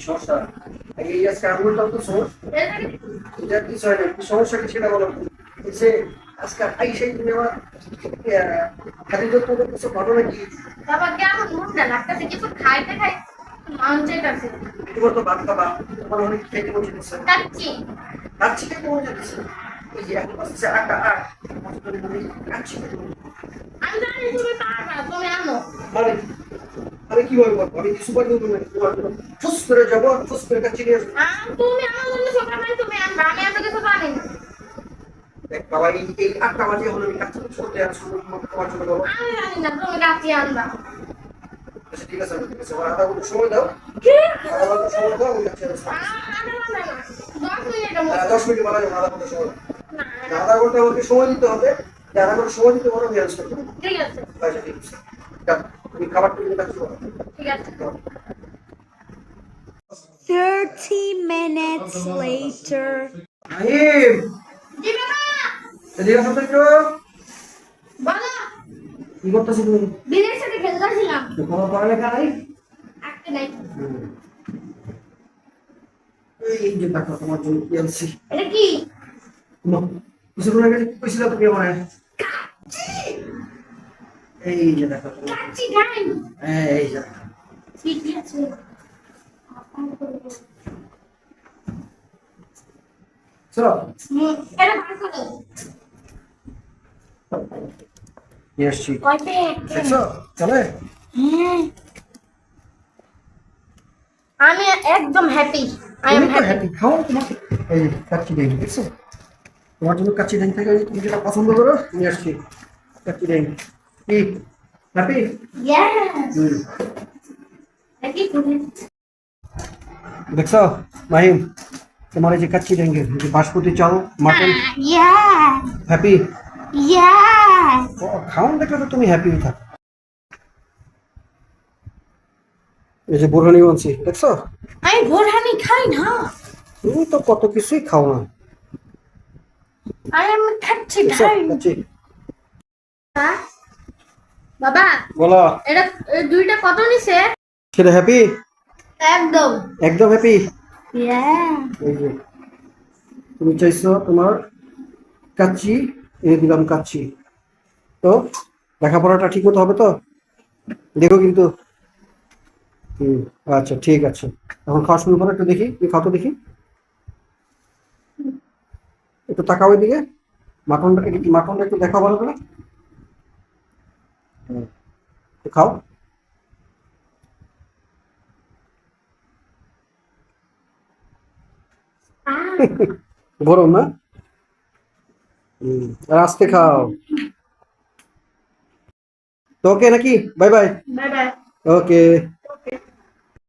সমস্যা এই আজকে আঙুলটা তো সমস্যা এটা কি হয় না সমস্যা কি সেটা বলো। যে আজকে আই সেই তুমি আমার খালি যত্ন করতেছো ঘটনা কি বাবা কেমন মুখটা লাগতেছে? কিছু খাইতে খাই? মন চাইতেছে। তোমার তো ভাত খাবা তোমার অনেক খেতে বসে দিচ্ছে কাচ্ছি কাচ্ছি খেতে বসে দিচ্ছে আমি মানে কীভাবে বলব আমি কি সুপার দুধ ফুস করে যাব ফুস করে কাচ্ছি নিয়ে আসব তুমি আমার জন্য ছোট ভাই তুমি আনবা আমি এত কিছু জানি বাবা এই এই আটটা বাজে হলো আমি কাচ্ছি করতে আসব তোমার জন্য বাবা আমি জানি না তুমি কাচ্ছি আনবা আচ্ছা ঠিক আছে ঠিক আছে আধা ঘণ্টা সময় দাও কি আধা ঘণ্টা সময় দাও আমি কাচ্ছি আসব আ- আধা ঘণ্টা না দশ মিনিটের দশ মিনিট আধা ঘণ্টা আমাকে সময় দিতে হবে। যে আধা ঘণ্টা সময় দিতে পারো আমি আনসার করব ঠিক আছে। আচ্ছা ঠিক আছে। তুমি খাবার টেবিলে কাচ্ছি করো ঠিক আছে। 30 minutes later. আহিম জি বাবা এদিকে আসো তো একটু। কি করতেছো তুমি? দিদির সাথে খেলতেছিলাম কোনো পড়ালেখা নাই? আজকে নাই। এই যে দেখো তোমার জন্য কি আনছি এটা কি? কিছুক্ষণ আগে কি কইছিল তুমি আমার এই যে দেখো এই যে চলো কয় পেট দেখছ চলে। আমি একদম হ্যাপি আই এম হ্যাপি খাও তোমাকে এই কাচ্চি দেই দেখছ তোমার জন্য কাচ্চি দেই থেকে তুমি যেটা পছন্দ করো নিয়ে আসছি। কাচ্চি দেই কি? হ্যাপি তুমি দেখছ? মাহিম তোমার এই যে কাচ্চি এই যে বাসমতি চাল মাটন। হ্যাপি ইয়া খাওন দেখলে তো তুমি হ্যাপি থাকো। এই যে বোরহানি বলছি দেখছ? আমি বোরহানি খাই না। তুমি তো কত কিছুই খাও না। খাচ্ছি বাবা বলো। এটা দুইটা কত নিছে? সেটা হ্যাপি একদম। একদম হ্যাপি তুমি চাইছো তোমার কাচ্চি এনে দিলাম কাচ্চি। তো লেখাপড়াটা ঠিক মতো হবে তো? দেখো কিন্তু। হুম আচ্ছা ঠিক আছে। এখন খাওয়া শুরু করো একটু দেখি তুমি খাও তো দেখি। একটু তাকাও এদিকে। মাটনটা মাটনটা একটু দেখাও ভালো করে। একটু খাও। গরম না? আর আস্তে খাও। তো ওকে নাকি বাই বাই। ওকে।